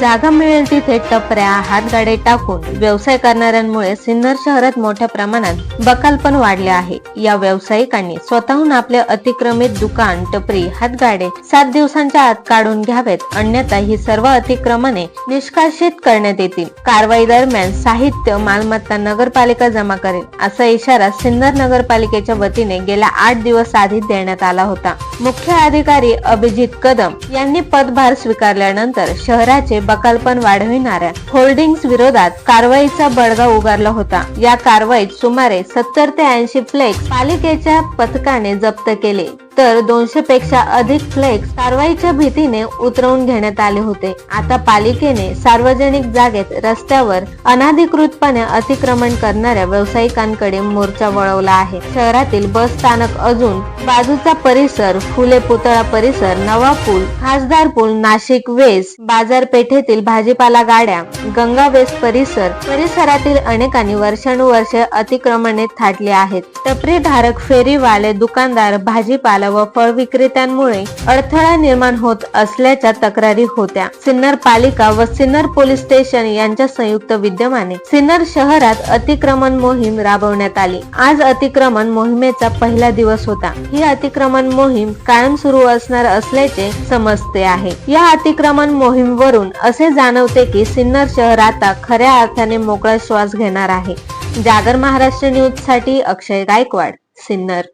जागा मिळेल तिथे टपऱ्या हातगाडे टाकून व्यवसाय करणाऱ्यांमुळे सिन्नर शहरात मोठ्या प्रमाणात बकाल पण वाढले आहे. या व्यावसायिकांनी स्वतःहून आपले अतिक्रमित दुकान टपरी हातगाडे सात दिवसांच्या आत काढून घ्यावेत. अन्यथा ही सर्व अतिक्रमणे निष्कासित करण्यात येतील. कारवाई दरम्यान साहित्य मालमत्ता नगरपालिका जमा करेल असा इशारा सिन्नर नगरपालिकेच्या वतीने गेल्या आठ दिवस आधी देण्यात आला होता. मुख्य अधिकारी अभिजित कदम यांनी पदभार स्वीकारल्यानंतर शहराचे बकालपण वाढविणाऱ्या होल्डिंग्स विरोधात कारवाईचा बडगा उगारला होता. या कारवाईत सुमारे सत्तर ते ऐंशी फ्लेक्स पालिकेच्या पथकाने जप्त केले. तर दोनशे पेक्षा अधिक फ्लेक्स कारवाईच्या भीतीने उतरवून घेण्यात आले होते. आता पालिकेने सार्वजनिक जागेत रस्त्यावर अनाधिकृतपणे अतिक्रमण करणाऱ्या व्यावसायिकांकडे मोर्चा वळवला आहे. शहरातील बस स्थानक अजून बाजूचा परिसर फुले पुतळा परिसर नवा पूल खासदार पूल नाशिक वेस बाजारपेठेतील भाजीपाला गाड्या गंगा वेस परिसर परिसरातील अनेकांनी वर्षानुवर्षे अतिक्रमणे थाटली आहेत. टपरी धारक फेरीवाले दुकानदार भाजीपाला व फळ विक्रेत्यांमुळे अडथळा निर्माण होत असल्याच्या तक्रारी होत्या. सिन्नर पालिका व सिन्नर पोलीस स्टेशन यांच्या संयुक्त विद्यमाने सिन्नर शहरात अतिक्रमण मोहीम राबवण्यात आली. आज अतिक्रमण मोहिमेचा पहिला दिवस होता. ही अतिक्रमण मोहीम कायम सुरू असणार असल्याचे समजते आहे. या अतिक्रमण मोहीम वरून असे जाणवते की सिन्नर शहर आता खऱ्या अर्थाने मोकळा श्वास घेणार आहे. जागर महाराष्ट्र न्यूजसाठी अक्षय गायकवाड सिन्नर.